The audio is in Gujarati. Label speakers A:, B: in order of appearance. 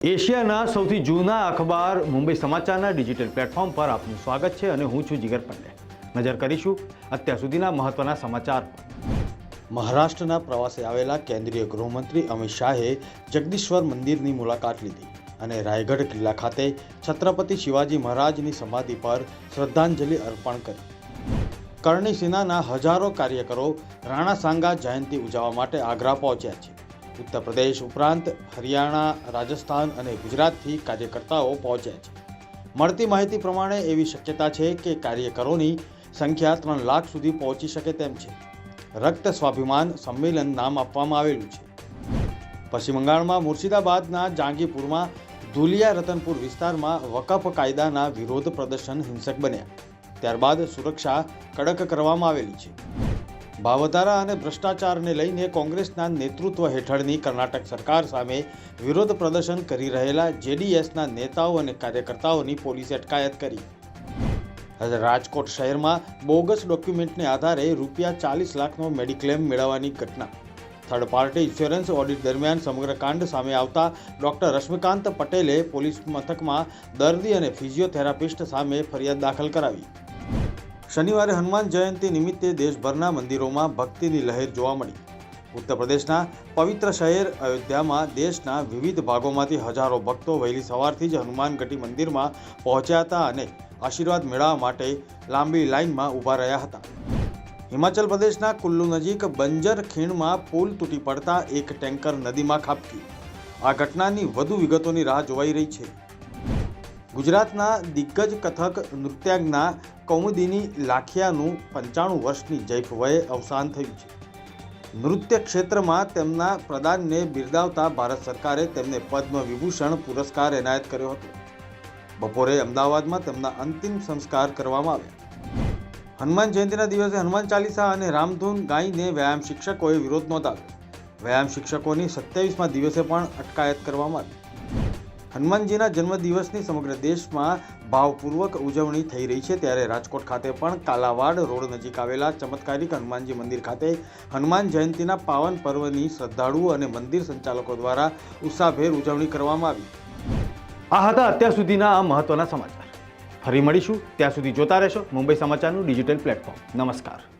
A: એશિયાના સૌથી જૂના અખબાર મુંબઈ સમાચારના ડિજિટલ પ્લેટફોર્મ પર આપનું સ્વાગત છે અને હું છું જીગર પંડે નજર કરીશું અત્યાર સુધીના મહત્વના સમાચાર મહારાષ્ટ્રના પ્રવાસે આવેલા કેન્દ્રીય ગૃહમંત્રી અમિત શાહે જગદીશ્વર મંદિરની મુલાકાત લીધી અને રાયગઢ કિલ્લા ખાતે છત્રપતિ શિવાજી મહારાજની સમાધિ પર શ્રદ્ધાંજલિ અર્પણ કરી. કરણી સેનાના હજારો કાર્યકરો રાણા સાંગા જયંતિ ઉજવવા માટે આગ્રા પહોંચ્યા છે. ઉત્તર પ્રદેશ ઉપરાંત હરિયાણા, રાજસ્થાન અને ગુજરાતથી કાર્યકર્તાઓ પહોંચ્યા છે. મળતી માહિતી પ્રમાણે એવી શક્યતા છે કે કાર્યકરોની સંખ્યા ત્રણ લાખ સુધી પહોંચી શકે તેમ છે. રક્ત સ્વાભિમાન સંમેલન નામ આપવામાં આવેલું છે. પશ્ચિમ બંગાળમાં મુર્શિદાબાદના જાંગીપુરમાં ધુલિયા રતનપુર વિસ્તારમાં વકફ કાયદાના વિરોધ પ્રદર્શન હિંસક બન્યા. ત્યારબાદ સુરક્ષા કડક કરવામાં આવેલી છે. ભાવધારા અને ભ્રષ્ટાચારને લઈને કોંગ્રેસના નેતૃત્વ હેઠળની કર્ણાટક સરકાર સામે વિરોધ પ્રદર્શન કરી રહેલા જેડીએસના નેતાઓ અને કાર્યકર્તાઓની પોલીસે અટકાયત કરી. રાજકોટ શહેરમાં બોગસ ડોક્યુમેન્ટને આધારે રૂપિયા ચાલીસ લાખનો મેડિક્લેમ મેળવવાની ઘટના. થર્ડ પાર્ટી ઇન્સ્યોરન્સ ઓડિટ દરમિયાન સમગ્ર કાંડ સામે આવતા ડોક્ટર રશ્મિકાંત પટેલે પોલીસ મથકમાં દર્દી અને ફિઝિયોથેરાપિસ્ટ સામે ફરિયાદ દાખલ કરાવી. શનિવારે હનુમાન જયંતિ નિમિત્તે દેશભરના મંદિરોમાં ભક્તિની લહેર જોવા મળી. ઉત્તર પ્રદેશના પવિત્ર શહેર અયોધ્યામાં દેશના વિવિધ ભાગોમાંથી હજારો ભક્તો વહેલી સવારથી જ હનુમાનગઢી મંદિરમાં પહોંચ્યા હતા અને આશીર્વાદ મેળવવા માટે લાંબી લાઇનમાં ઊભા રહ્યા હતા. હિમાચલ પ્રદેશના કુલ્લુ નજીક બંજર ખીણમાં પુલ તૂટી પડતા એક ટેન્કર નદીમાં ખાબક્યું આ ઘટનાની વધુ વિગતોની રાહ જોવાઈ રહી છે. ગુજરાતના દિગ્ગજ કથક નૃત્યાંગના કૌમુદીની લાખિયાનું પંચાણું વર્ષની જૈફ વયે અવસાન થયું છે. નૃત્ય ક્ષેત્રમાં તેમના પ્રદાનને બિરદાવતા ભારત સરકારે તેમને પદ્મ વિભૂષણ પુરસ્કાર એનાયત કર્યો હતો. બપોરે અમદાવાદમાં તેમના અંતિમ સંસ્કાર કરવામાં આવ્યા. હનુમાન જયંતિના દિવસે હનુમાન ચાલીસા અને રામધૂન ગાઈને વ્યાયામ શિક્ષકોએ વિરોધ નોંધાવ્યો. વ્યાયામ શિક્ષકોની સત્યાવીસમાં દિવસે પણ અટકાયત કરવામાં આવી. હનુમાનજીના જન્મદિવસની સમગ્ર દેશમાં ભાવપૂર્વક ઉજવણી થઈ રહી છે. ત્યારે રાજકોટ ખાતે પણ કાલાવાડ રોડ નજીક આવેલા ચમત્કારિક હનુમાનજી મંદિર ખાતે હનુમાન જયંતિના પાવન પર્વની શ્રદ્ધાળુઓ અને મંદિર સંચાલકો દ્વારા ઉત્સાહભેર ઉજવણી કરવામાં આવી. આ હતા અત્યાર સુધીના આ મહત્વના સમાચાર. ફરી મળીશું. ત્યાં સુધી જોતા રહેશો મુંબઈ સમાચારનું ડિજિટલ પ્લેટફોર્મ. નમસ્કાર.